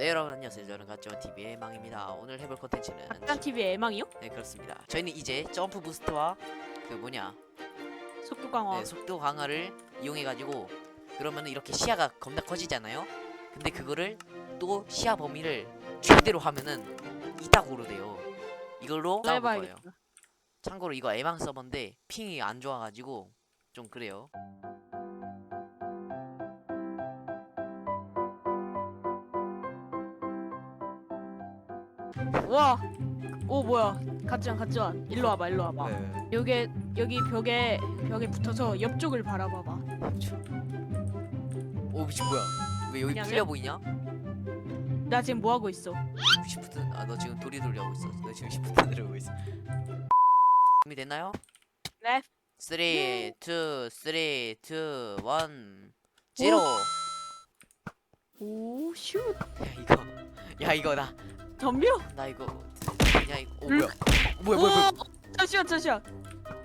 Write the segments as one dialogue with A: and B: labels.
A: 네 여러분 안녕하세요. 저는 가짜 TV의 망입니다. 오늘 해볼 컨텐츠는
B: 짠 TV의 애망이요?
A: 네 그렇습니다. 저희는 이제 점프 부스트와 그 뭐냐?
B: 속도 강화.
A: 네, 속도 강화를 이용해 가지고 그러면 이렇게 시야가 겁나 커지잖아요? 근데 그거를 또 시야 범위를 최대로 하면은 이따구로 돼요. 이걸로 싸워볼 거예요. 참고로 이거 애망 서버인데 핑이 안 좋아가지고 좀 그래요
B: 와. 오 뭐야? 가지안 가지안. 일로 와봐 일로 와봐.
A: 네.
B: 여기 여기 벽에 벽에 붙어서 옆쪽을 바라봐봐.
A: 오 미친 뭐야 왜 여기
B: 그냥
A: 풀려 보이냐?
B: 나 지금 뭐 하고 있어?
A: 시프트 아너 지금 도리도리 하고 있어. 너 지금 시프트 누르고 있어. 준비 됐나요?
B: 네.
A: 3, 2, 3, 2, 1, 0.
B: 오 슛.
A: 야 이거, 야 이거 나,
B: 덤벼.
A: 나 이거 그냥 이거. 오 뭐야? 뭐야 뭐야 뭐야?
B: 오, 잠시만 잠시만.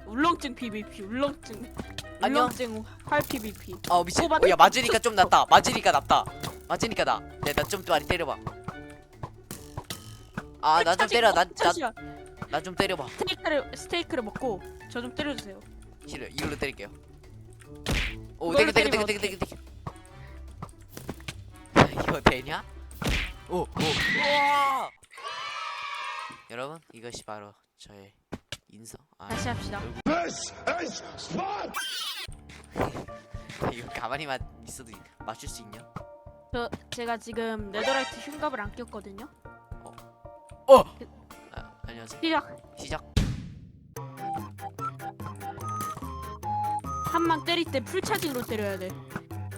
B: 울렁증 PVP 울렁증.
A: 안녕.
B: 울렁증 활 PVP.
A: 아 미친.
B: 오,
A: 어,
B: 맞-
A: 야 맞으니까 좀 낫다. 맞으니까 낫다. 맞으니까 나. 내나좀 많이 때려봐. 아 나 좀 때려. 나나나 좀
B: 잠시만.
A: 때려봐.
B: 스테이크를 스테이크를 먹고 저 좀 때려주세요.
A: 싫어. 이걸로 때릴게요. 오
B: 이걸로
A: 땡겨 땡겨
B: 때리면
A: 땡겨 땡겨 땡겨. 이거 되냐? 오 오. 우와! 여러분 이것이 바로 저의 인성. 아
B: 다시 합시다.
C: This is Sparta!
A: 이거 가만히만 있어도 맞출 수 있냐?
B: 저 제가 지금 네더라이트 흉갑을 안 꼈거든요.
A: 어. 아, 안녕하세요.
B: 시작.
A: 시작.
B: 한 방 때릴 때 풀차징으로 때려야 돼.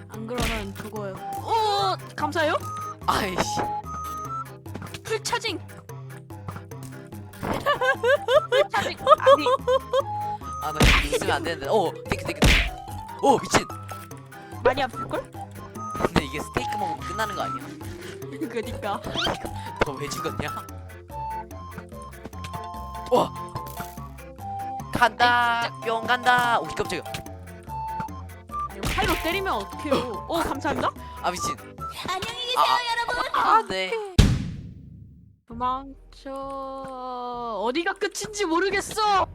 B: 안 그러면 죽어요. 오 감사해요.
A: 아이씨.
B: 풀 차징. 풀 차징. 아니
A: 아나 있으면 안 되는데. 오 땡큐 땡큐. 땡큐. 오 미친.
B: 많이 아플 걸?
A: 근데 이게 스테이크 먹으면 끝나는 거 아니야?
B: 그니까.
A: 너왜 죽었냐? 와. 간다. 뿅 간다. 오 깜짝이야.
B: 이거 칼로 때리면 어떡해요? 오 감사합니다.
A: 아 미친.
B: 안녕히
A: 계세요 여러분. 아 네.
B: 도망쳐. 어디가 끝인지 모르겠어.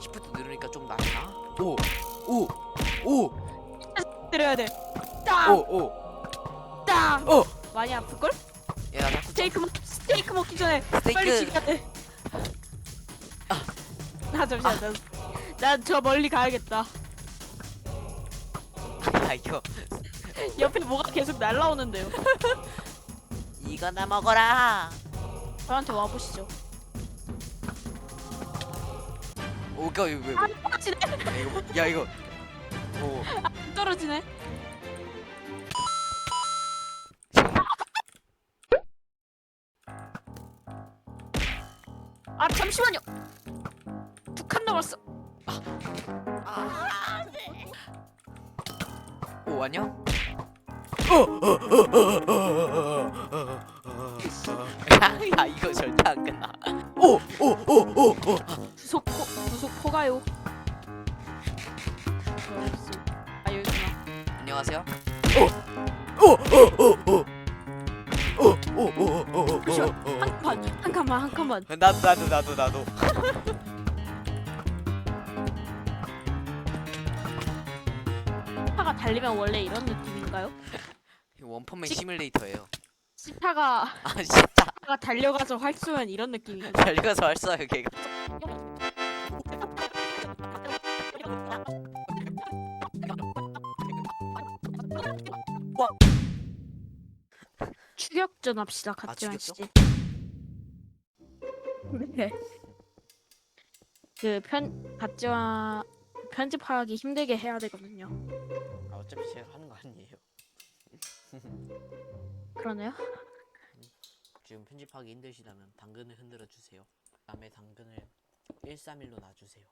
A: 시프트 누르니까 좀 낫나? 오. 오. 오.
B: 때려야 돼. 딱.
A: 오. 오.
B: 딱.
A: 어.
B: 많이 아플 걸?
A: 야, 나 자꾸
B: 스테이크 먹 스테이크 먹기 전에 빨리
A: 스테이크.
B: 죽여야 돼. 아 잠시만. 난저 멀리 가야겠다.
A: 야, 이거
B: 옆에 뭐가 계속 날라오는데요.
A: 이거나 먹어라.
B: 저한테 와보시죠.
A: 오, 이거 왜, 왜, 왜.
B: 안 떨어지네.
A: 야, 이거, 야, 이거. 오.
B: 안 떨어지네. 아 잠시만요. 두 칸 남았어.
A: 오, 안녕? 야, 이거 절대 안 끝나. 오, 오, 오, 오, 오.
B: 구속 포 구속 포가요. 아 여기구나.
A: 안녕하세요. 오, 오, 오, 오, 오. 오, 오, 오, 오, 오, 오,
B: 잠시만
A: 오,
B: 한 칸만 한 칸만 한 칸만.
A: 오. 나도, 나도, 나도, 나 도.
B: 차가 달리면 원래 이런 느낌인가요?
A: 원펀맨
B: 찍-
A: 시뮬레이터예요.
B: 시타가
A: 아, 진짜.
B: 차가 달려가서 활 쏘면 이런 느낌이거든.
A: 달려가서 있어요, 걔가.
B: 추격전 합시다 같이
A: 아, 추격전?
B: 네. 그편 같지와 편집하기 힘들게 해야 되거든요.
A: 아, 어차피 제가 하는 거 아니에요.
B: 그러네요.
A: 지금 편집하기 힘드시다면 당근을 흔들어 주세요. 남의 당근을 131로 놔주세요.